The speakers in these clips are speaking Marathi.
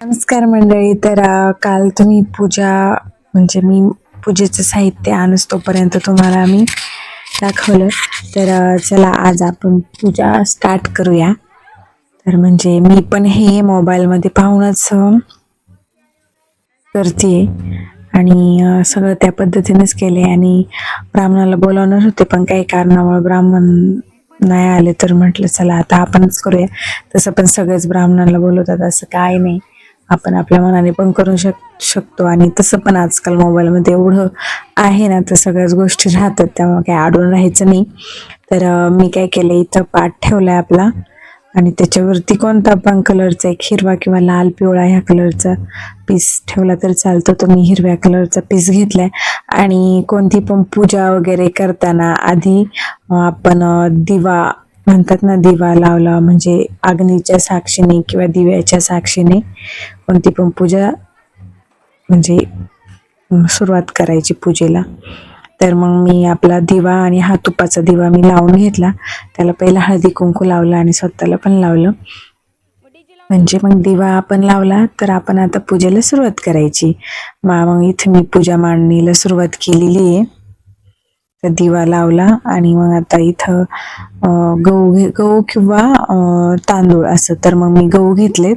नमस्कार मंडळी तर काल तुम्ही पूजा म्हणजे मी पूजेचं साहित्य आणस तोपर्यंत तुम्हाला मी दाखवलं. तर चला आज आपण पूजा स्टार्ट करूया. तर म्हणजे मी पण हे मोबाईलमध्ये पाहूनच करते आणि सगळं त्या पद्धतीनेच केले आणि ब्राह्मणाला बोलावणार होते पण काही कारणामुळे ब्राह्मण नाही आले तर म्हटलं चला आता आपणच करूया. तसं पण सगळेच ब्राह्मणाला बोलवतात असं काय नाही आपण आपल्या मनाने पण करू शक शकतो. आणि तसं पण आजकाल मोबाईलमध्ये एवढं आहे ना तर सगळ्याच गोष्टी राहतात त्यामुळे काही अडून राहायचं नाही. तर मी काय केलं इथं पाठ ठेवलाय आपला. आणि त्याच्यावरती कोणता पण कलरचा एक हिरवा किंवा लाल पिवळा ह्या कलरचा पीस ठेवला तर चालतो. तुम्ही मी हिरव्या कलरचा पीस घेतलाय. आणि कोणती पण पूजा वगैरे करताना आधी आपण दिवा म्हणतात ना दिवा लावला म्हणजे अग्नीच्या साक्षीने किंवा दिव्याच्या साक्षीने कोणती पण पूजा म्हणजे सुरुवात करायची पूजेला. तर मग मी आपला दिवा आणि हा तुपाचा दिवा मी लावून घेतला. त्याला पहिला हळदी कुंकू लावलं आणि स्वतःला पण लावलं. म्हणजे मग दिवा आपण लावला तर आपण आता पूजेला सुरुवात करायची. मग इथे मी पूजा मांडणीला सुरुवात केलेली आहे. तर दिवा लावला आणि मग आता इथं गहू गहू किंवा तांदूळ असं. तर मग मी गहू घेतलेत.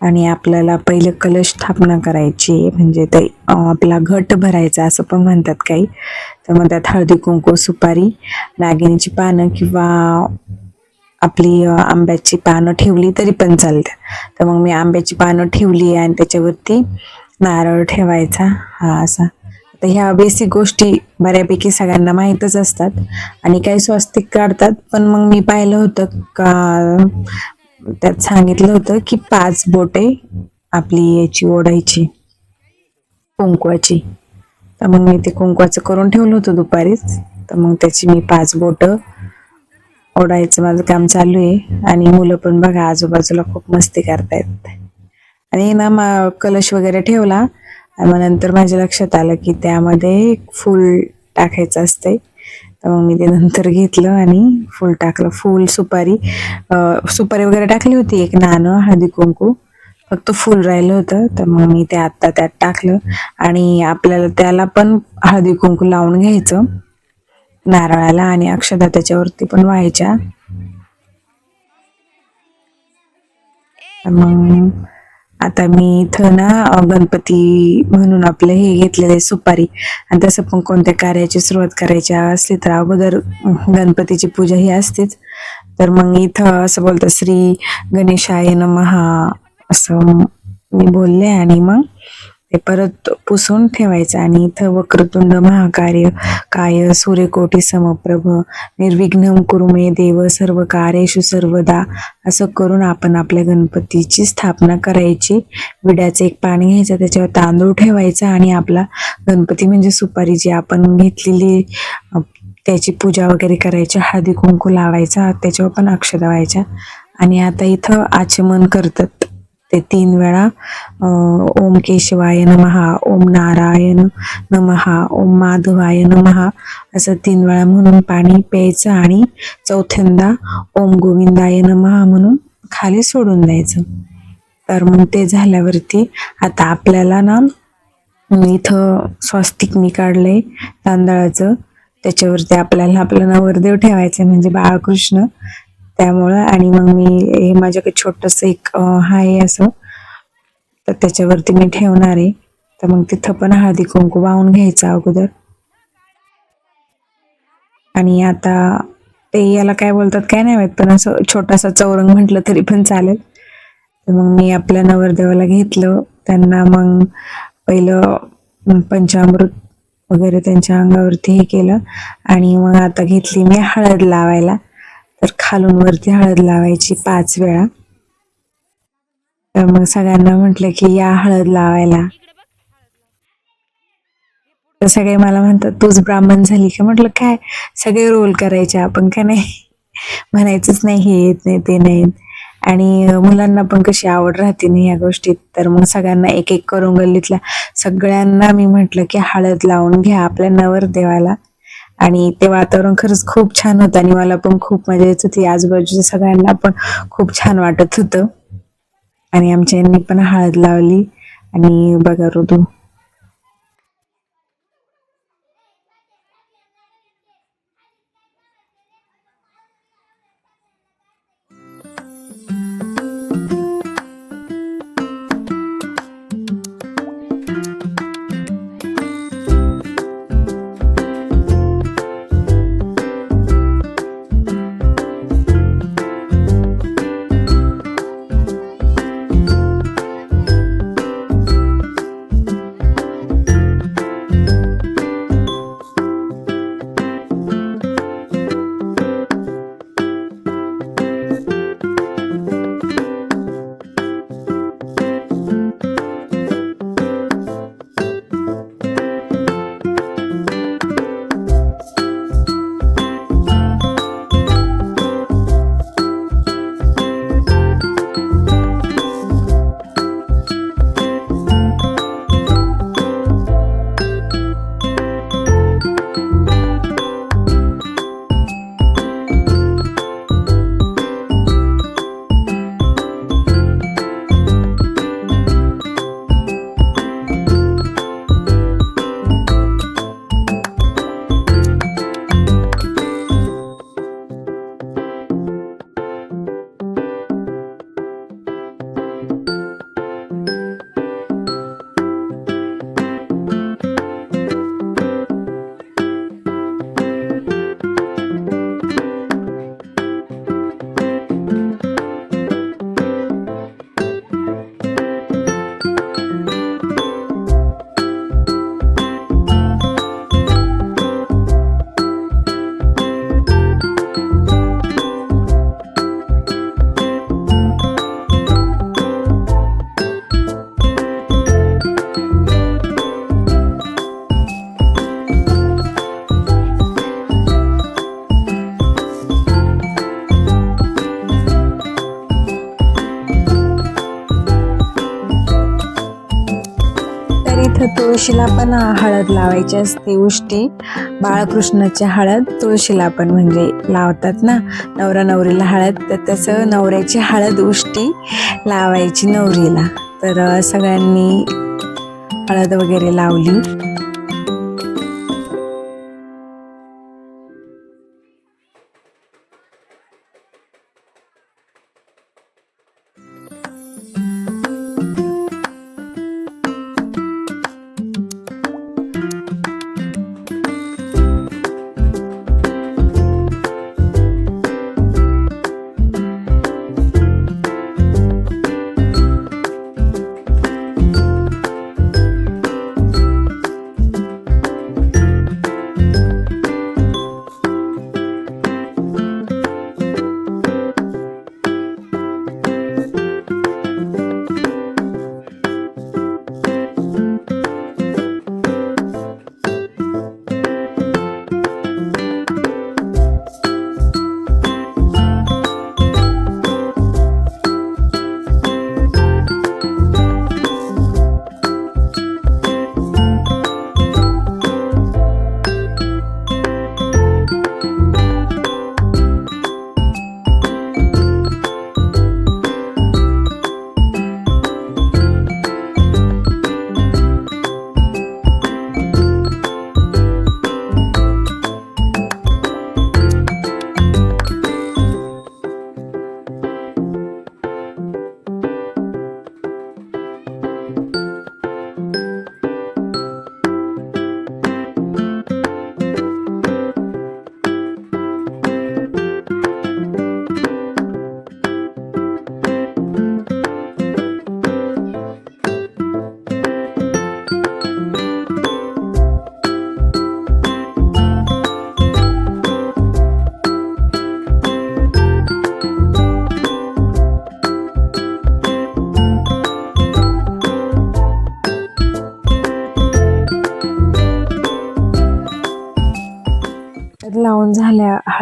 आणि आपल्याला पहिलं कलश स्थापना करायची म्हणजे ते आपला घट भरायचा असं पण म्हणतात काही. तर मग त्यात हळदी कुंकू सुपारी नागिनीची पानं किंवा आपली आंब्याची पानं ठेवली तरी पण चालते. तर मग मी आंब्याची पानं ठेवली आणि त्याच्यावरती नारळ ठेवायचा हा असा. तर ह्या बेसिक गोष्टी बऱ्यापैकी सगळ्यांना माहीतच असतात. आणि काही स्वस्तिक काढतात पण मग मी पाहिलं होतं का त्यात सांगितलं होतं की पाच बोटे आपली याची ओढायची कुंकवाची. तर मग मी ते कुंकवाचं करून ठेवलं होतं दुपारीच. तर मग त्याची मी पाच बोटं ओढायचं माझं काम चालू आहे. आणि मुलं पण बघा आजूबाजूला खूप मस्ती करतायत. आणि ना मा कलश वगैरे ठेवला. आणि मग नंतर माझ्या लक्षात आलं की त्यामध्ये फूल टाकायचं असतंय. तर मग मी ते नंतर घेतलं आणि फूल टाकलं. फूल सुपारी. सुपारी वगैरे टाकली होती एक नाणं हळदी कुंकू. फक्त फूल राहिलं होतं. तर मग मी ते आत्ता त्यात टाकलं. आणि आपल्याला त्याला पण हळदी कुंकू लावून घ्यायचं. नारळाला आणि अक्षदा त्याच्यावरती पण व्हायच्या. मग आता मी इथं ना गणपती म्हणून आपलं हे घेतलेलं आहे सुपारी. आणि तसं पण कोणत्या कार्याची सुरुवात करायची असली तर अगोदर गणपतीची पूजा ही असतेच. तर मग इथं असं बोलतं श्री गणेशाय नमहा असं मी बोलले आणि मग ते परत पुसून ठेवायचं आणि इथं वक्रतुंड महाकार्य काय सूर्यकोटी समप्रभ निर्विघ्नम कुरुमे देव सर्व कार्येषु सर्वदा असं करून आपण आपल्या गणपतीची स्थापना करायची. विड्याचं एक पाणी घ्यायचं त्याच्यावर तांदूळ ठेवायचा आणि आपला गणपती म्हणजे सुपारी जी आपण घेतलेली त्याची पूजा वगैरे करायची हळदी कुंकू लावायचा त्याच्यावर पण अक्षदा व्हायच्या. आणि आता इथं आचमन करतात. ते तीन वेळा अं, ओम केशवाय नमहा ओम नारायण नमहा ओम माधवाय नमहा असं तीन वेळा म्हणून पाणी प्यायचं आणि चौथ्यांदा ओम गोविंदाय नमहा म्हणून खाली सोडून द्यायचं. तर मग ते झाल्यावरती आता आपल्याला ना इथं स्वस्तिक मी काढलंय तांदळाचं. त्याच्यावरती आपल्याला आपलं नवरदेव ठेवायचं म्हणजे बाळकृष्ण. त्यामुळं आणि मग मी हे माझ्याकडे छोटस एक आहे असं. तर त्याच्यावरती मी ठेवणार आहे. तर मग तिथं पण हळदी कुंकू वाहून घ्यायचं अगोदर. आणि आता ते याला काय बोलतात काय नाही माहीत पण असं छोटासा चौरंग म्हटलं तरी पण चालेल. तर मग मी आपल्या नवरदेवाला घेतलं. त्यांना मग पहिलं पंचामृत वगैरे त्यांच्या अंगावरती हे केलं. आणि मग आता घेतली मी हळद लावायला. खालून वरती हळद लावायची पाच वेळा. तर मग सगळ्यांना म्हटलं की या हळद लावायला. तर सगळे मला म्हणतात तूच ब्राह्मण झाली का? म्हटलं काय? सगळे रोल करायचे आपण का नाही? म्हणायचंच नाही हे येत नाही ते नाही आणि मुलांना पण कशी आवड राहते ना या गोष्टीत. तर मग सगळ्यांना एक एक करून गल्लीतल्या सगळ्यांना मी म्हटलं की हळद लावून घ्या आपल्या नवरदेवाला. आणि ते वातावरण खरंच खूप छान होतं आणि मला पण खूप मजा येत होती. आजूबाजूच्या सगळ्यांना पण खूप छान वाटत होतं. आणि आमच्या यांनी पण हळद लावली. आणि बघा ऋतू तुळशीला पण हळद लावायची असते उष्टी. बाळकृष्णाची हळद तुळशीला पण म्हणजे लावतात ना. नवरा नवरीला हळद तर तसं नवऱ्याची हळद उष्टी लावायची नवरीला. तर सगळ्यांनी हळद वगैरे लावली.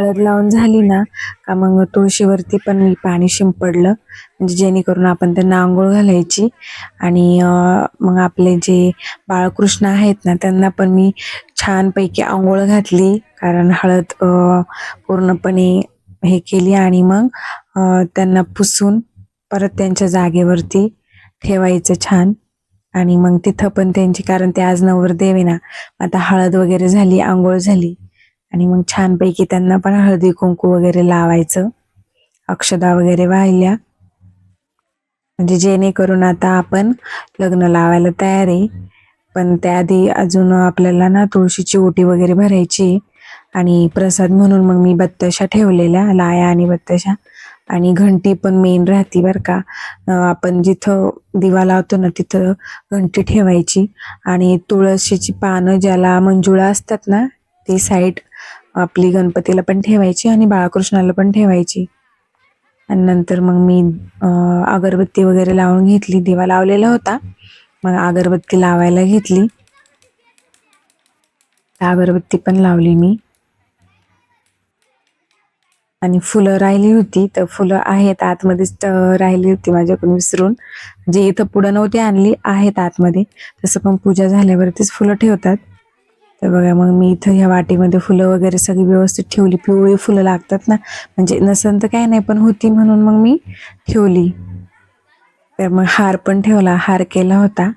हळद लावून झाली ना का मग तुळशीवरती पण मी पाणी शिंपडलं. म्हणजे जेणेकरून आपण त्यांना आंघोळ घालायची. आणि मग आपले जे बाळकृष्ण आहेत ना त्यांना पण मी छानपैकी आंघोळ घातली. कारण हळद पूर्णपणे हे केली आणि मग त्यांना पुसून परत त्यांच्या जागेवरती ठेवायचं छान. आणि मग तिथं पण त्यांची कारण ते आज नवरदेव आहे ना आता हळद वगैरे झाली आंघोळ झाली. आणि मग छानपैकी त्यांना पण हळदी कुंकू वगैरे लावायचं. अक्षदा वगैरे वाहिल्या. म्हणजे जेणेकरून आता आपण लग्न लावायला तयार आहे. पण त्याआधी अजून आपल्याला ना तुळशीची ओटी वगैरे भरायची आणि प्रसाद म्हणून मग मी बत्ताशा ठेवलेल्या लाया आणि बत्तशा. आणि घंटी पण मेन राहती बरं का. आपण जिथं दिवा लावतो ना तिथं घंटी ठेवायची. आणि तुळशीची पानं ज्याला मंजुळा असतात ना ती साईड आपली गणपतीला पण ठेवायची आणि बाळकृष्णाला पण ठेवायची. आणि नंतर मग मी अगरबत्ती वगैरे लावून घेतली. दिवा लावलेला होता. मग अगरबत्ती लावायला घेतली. अगरबत्ती पण लावली मी. आणि फुलं राहिली होती. तर फुलं आहेत आतमध्येच राहिली होती माझ्याकडून विसरून. जे इथं पुढं नव्हती आणली आहेत आतमध्ये. तसं पण पूजा झाल्यावरतीच फुलं ठेवतात. तर बघा मग मी इथं ह्या वाटीमध्ये फुलं वगैरे सगळी व्यवस्थित ठेवली. पिवळी फुलं लागतात ना म्हणजे नसन तर काय नाही पण होती म्हणून मग मी ठेवली. तर मग हार पण ठेवला हार केला होता.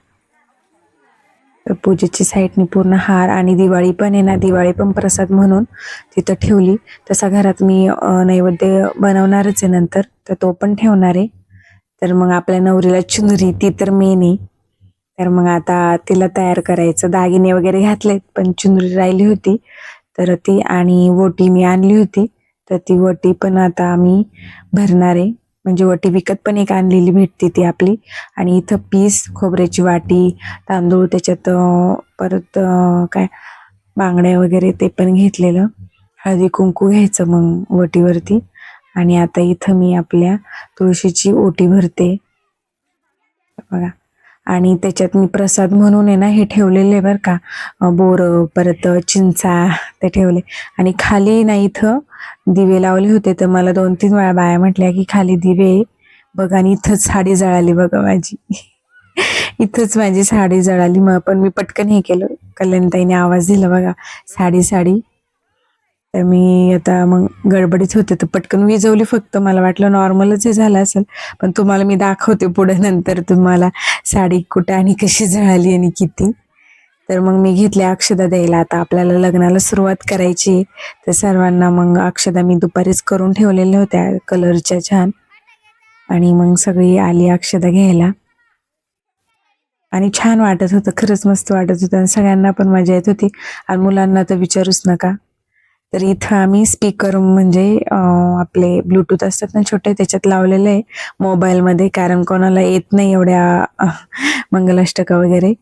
तर पूजेची साईडनी पूर्ण हार आणि दिवाळी पण आहे ना दिवाळी पण प्रसाद म्हणून तिथं ठेवली. तसा घरात मी नैवेद्य बनवणारच आहे नंतर तर तो पण ठेवणार आहे. तर मग आपल्या नवरीला चुनरी ती तर मेन आहे. तर मग आता तिला तयार करायचं. दागिने वगैरे घातलेत पण चुनरी राहिली होती. तर ती आणि वोटी मी आणली होती. तर ती वटी पण आता आम्ही भरणार आहे. म्हणजे वटी विकत पण एक आणलेली भेटते ती आपली. आणि इथं पीस खोबऱ्याची वाटी तांदूळ त्याच्यात परत काय बांगड्या वगैरे ते पण घेतलेलं. हळदी कुंकू घ्यायचं मग वटीवरती. आणि आता इथं मी आपल्या तुळशीची ओटी भरते. बघा. आणि त्याच्यात मी प्रसाद म्हणून आहे ना हे ठेवलेले बरं का. बोरं परत चिंचा ते ठेवले. आणि खाली ना इथं दिवे लावले होते तर मला दोन तीन वेळा बाया म्हटल्या की खाली दिवे बघ आणि इथंच साडी जळाली बघा माझी. इथंच माझी साडी जळाली. मग पण मी पटकन हे केलं. कल्याणताईने आवाज दिला बघा. साडी साडी. तर मी आता मग गडबडीत होते तर पटकन विजवली फक्त. मला वाटलं नॉर्मलच हे झालं असेल पण तुम्हाला मी दाखवते पुढे नंतर तुम्हाला साडी कुठं आणि कशी जळाली आणि किती. तर मग मी घेतल्या अक्षदा द्यायला. आता आपल्याला लग्नाला सुरुवात करायची आहे. तर सर्वांना मग अक्षदा मी दुपारीच करून ठेवलेल्या होत्या कलरच्या छान. आणि मग सगळी आली अक्षदा घ्यायला. आणि छान वाटत होतं खरंच मस्त वाटत होतं. आणि सगळ्यांना पण मजा येत होती. आणि मुलांना तर विचारूच नका. तर इथं आम्ही स्पीकर म्हणजे आपले ब्लूटूथ असतात ना छोटे त्याच्यात लावलेले आहे. मोबाईलमध्ये कारण कोणाला येत नाही एवढ्या मंगलाष्टका वगैरे.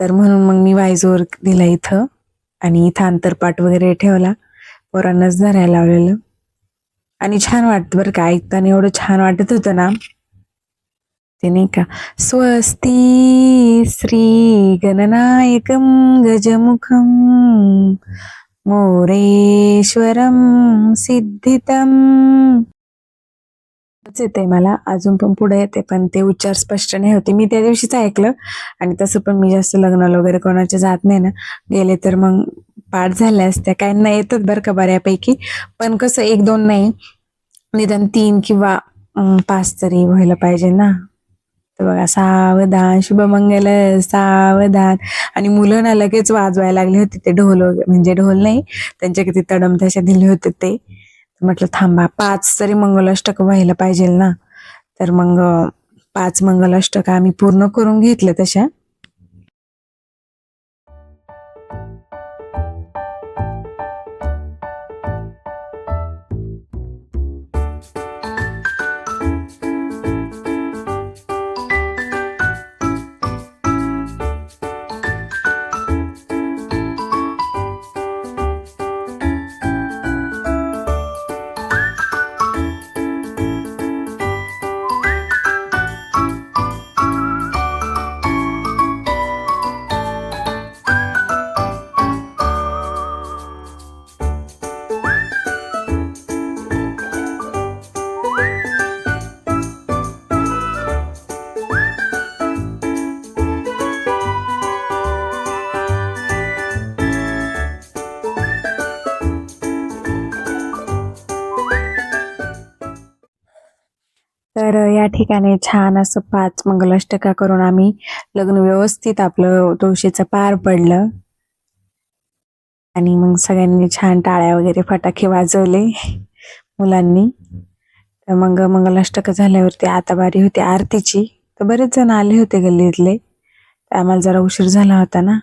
तर म्हणून मग मी वायझोर दिला इथं. आणि इथं अंतरपाठ वगैरे ठेवला. पोरांनाच धरायला लावलेलं. आणि छान वाटतं बरं का. ऐकताना एवढं छान वाटत होतं ना. ते नाही का? स्वस्ती श्री गणनायकम गजमुखम मोरेश्वरम सिद्धितम. येते मला अजून पण पुढे येते पण ते उच्चार स्पष्ट नाही होते. मी त्या दिवशीच ऐकलं आणि तसं पण मी जास्त लग्नाला वगैरे कोणाच्या जात नाही ना. गेले तर मग पाठ झाल्या असत्या. काहींना नाही येतात बरं का बऱ्यापैकी पण कसं एक दोन नाही. निदान तीन किंवा पाच तरी व्हायला पाहिजे ना. तर बघा सावधान शुभमंगल सावधान. आणि मुलं ना लगेच वाजवायला लागले होते ते ढोल वगैरे म्हणजे ढोल नाही त्यांच्या किती तडमथाशा दिले होते ते. म्हटलं थांबा पाच तरी मंगलाष्टक व्हायला पाहिजे ना. तर मग अं, पाच मंगलाष्टक आम्ही पूर्ण करून घेतलं तशा. तर या ठिकाणी छान असं पाच मंगलाष्टका करून आम्ही लग्न व्यवस्थित आपलं तुळशीचं पार पडलं. आणि मग सगळ्यांनी छान टाळ्या वगैरे फटाके वाजवले मुलांनी. तर मग मंगलाष्टक झाल्यावरती आता बारी होती आरतीची. तर बरेच जण आले होते गल्लीतले. तर आम्हाला जरा उशीर झाला होता ना.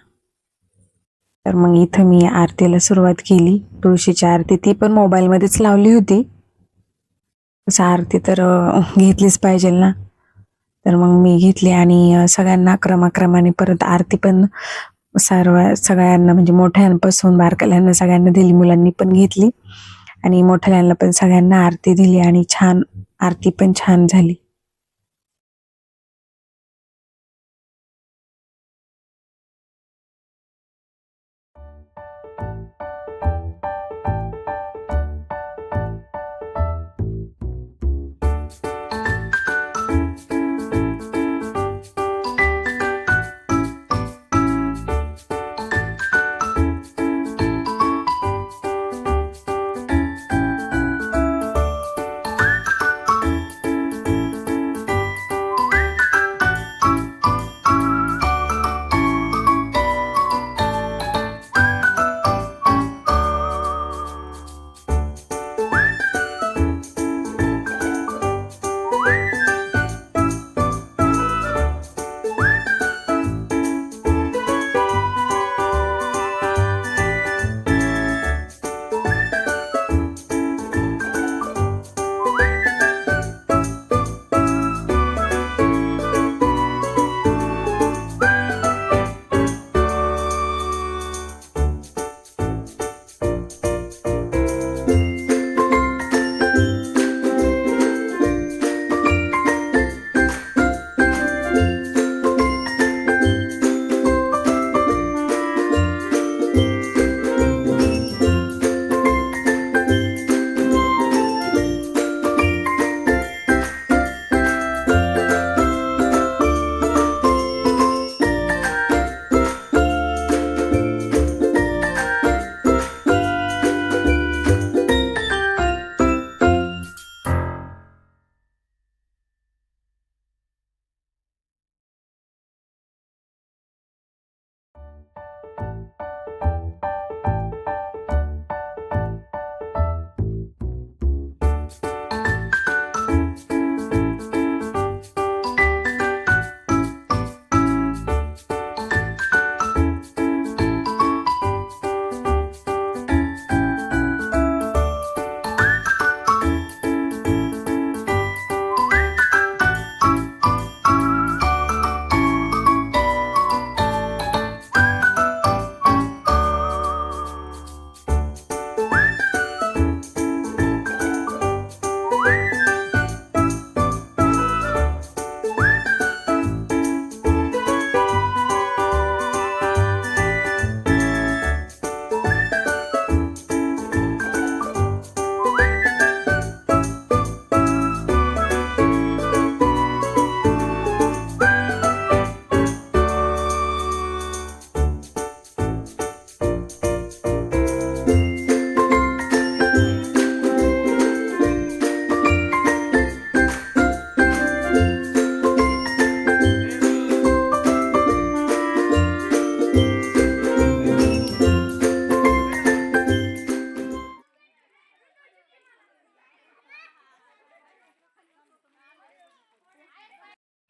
तर मग इथं मी आरतीला सुरुवात केली. तुळशीची आरती ती पण मोबाईलमध्येच लावली होती. तसं आरती तर घेतलीच पाहिजे ना. तर मग मी घेतली आणि सगळ्यांना क्रमाक्रमाने परत आरती पण सर्व सगळ्यांना म्हणजे मोठ्यांपासून बारकल्यांना सगळ्यांना दिली मुलांनी पण घेतली. आणि मोठ्याल्यांना पण सगळ्यांना आरती दिली आणि छान आरती पण छान झाली.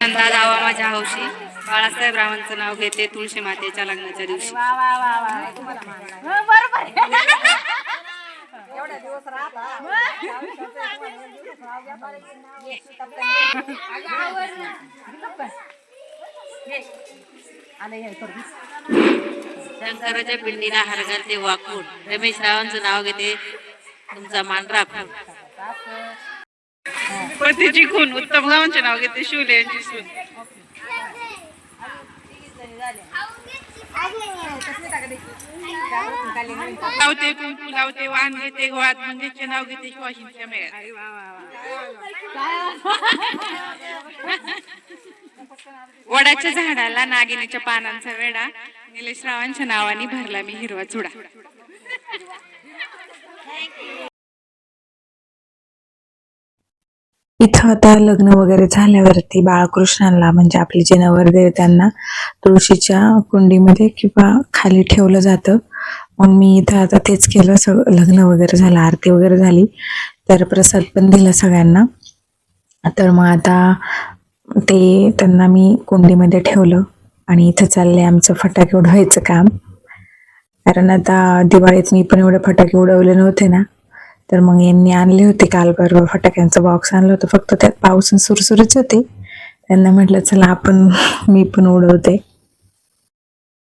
नंदा जावा माझ्या हौशी. बाळासाहेब रावांचं नाव घेते तुळशी मातेच्या लग्नाच्या दिवशी. शंकराच्या पिंडीला हार घालते वाकून रमेश रावांचं नाव घेते तुमचा मान राखून पतीची खून उत्तम गावांचे नाव घेते शिवले यांची सून. लावते कुंकू लावते वाहन घेते गोळात मंदिरचे नाव घेते शिवाजींच्या मेळ्यात. वडाच्या झाडाला नागिनीच्या पानांचा वेडा निलेश रावांच्या नावाने भरला मी हिरवा चुडा इथं आता लग्न वगैरे झाल्यावरती बाळकृष्णांना म्हणजे आपले जे नवरदेव त्यांना तुळशीच्या कुंडीमध्ये किंवा खाली ठेवलं जातं. मग मी इथं आता तेच केलं सग लग्न वगैरे झालं आरती वगैरे झाली. तर प्रसाद पण दिला सगळ्यांना. तर मग आता ते त्यांना मी कुंडीमध्ये ठेवलं आणि इथं चाललंय आमचं फटाके उडवायचं काम. कारण आता दिवाळीत मी पण एवढे फटाके उडवले नव्हते ना. तर मग यांनी आणले होते काल परवा फटाक्यांचं बॉक्स आणलं होतं. फक्त त्यात पाऊस सुरसुरीच होते. त्यांना म्हटलं चला आपण मी पण उडवते.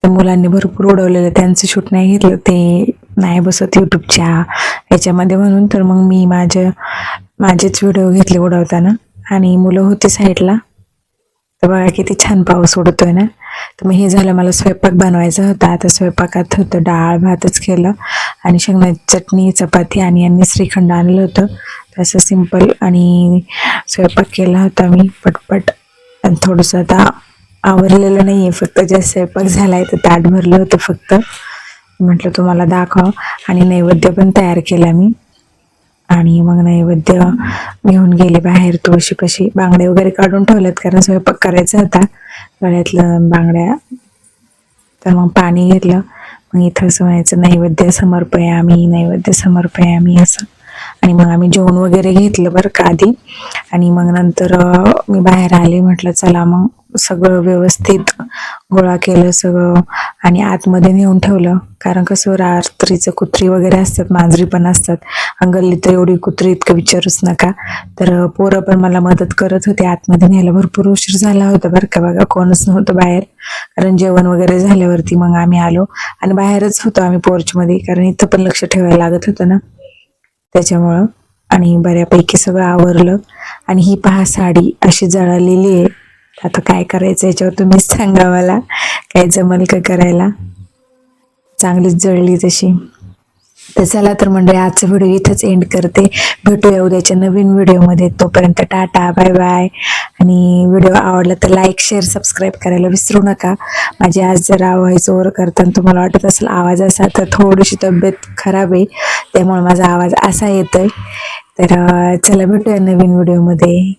त्या मुलांनी भरपूर उडवलेलं. त्यांचं शूट नाही घेतलं ते नाही बसत यूट्यूबच्या याच्यामध्ये म्हणून. तर मग मी माझ्या माझेच व्हिडिओ घेतले उडवताना. आणि मुलं होती साईडला. तर बघा किती छान पाऊस उडतोय ना. तर मग हे झालं मला स्वयंपाक बनवायचा होता. आता स्वयंपाकात होतं डाळ भातच केलं. आणि शेंगण्याची चटणी चपाती आणि यांनी श्रीखंड आणलं होतं. तसं सिंपल आणि स्वयंपाक केला होता मी पटपट. आणि थोडंसं आता आवरलेलं नाही आहे फक्त जे स्वयंपाक झाला आहे तर ताट भरलं होतं फक्त. म्हटलं तुम्हाला दाखवा. आणि नैवेद्य पण तयार केला मी. आणि मग नैवेद्य घेऊन गेले बाहेर तुळशीपाशी बांगडे वगैरे काढून ठेवल्यात कारण स्वयंपाक करायचा होता. गळ्यातलं बांगड्या. तर मग पाणी घेतलं. मग इथं असं म्हणायचं नैवेद्य समर्पयामी नैवेद्य समर्पयामी असं. आणि मग आम्ही जेवण वगैरे घेतलं बरं का आधी. आणि मग नंतर मी बाहेर आले म्हटलं चला मग सगळं व्यवस्थित गोळा केलं सगळं आणि आतमध्ये नेऊन ठेवलं. कारण कसं रात्रीचं कुत्री वगैरे असतात मांजरी पण असतात. अंगल्ली तर एवढी कुत्री इतकं विचारूच नका. तर पोरं पण मला मदत करत होते आतमध्ये न्यायला भरपूर उशीर झाला होता बरं का. बघा कोणच नव्हतं बाहेर. कारण जेवण वगैरे झाल्यावरती मग आम्ही आलो. आणि बाहेरच होतो आम्ही पोर्चमध्ये कारण इथं पण लक्ष ठेवायला लागत होतं ना. त्याच्यामुळं आणि बऱ्यापैकी सगळं आवरलं. आणि ही पहा साडी अशी जळालेली आहे. आता काय करायचं याच्यावर तुम्हीच सांगा मला. काय जमल का करायला? चांगलीच जळली तशी. तर चला तर मंडळी आजचा व्हिडिओ इथंच एंड करते. भेटूया उद्याच्या नवीन व्हिडिओमध्ये. तोपर्यंत टाटा बाय बाय आणि व्हिडिओ आवडला तर लाईक शेअर सबस्क्राईब करायला विसरू नका. माझी आज जर आवाज ओवर करताना तुम्हाला वाटत असेल आवाज असा तर थोडीशी तब्येत खराब आहे. त्यामुळे माझा आवाज असा येतोय. तर चला भेटूया नवीन व्हिडिओमध्ये.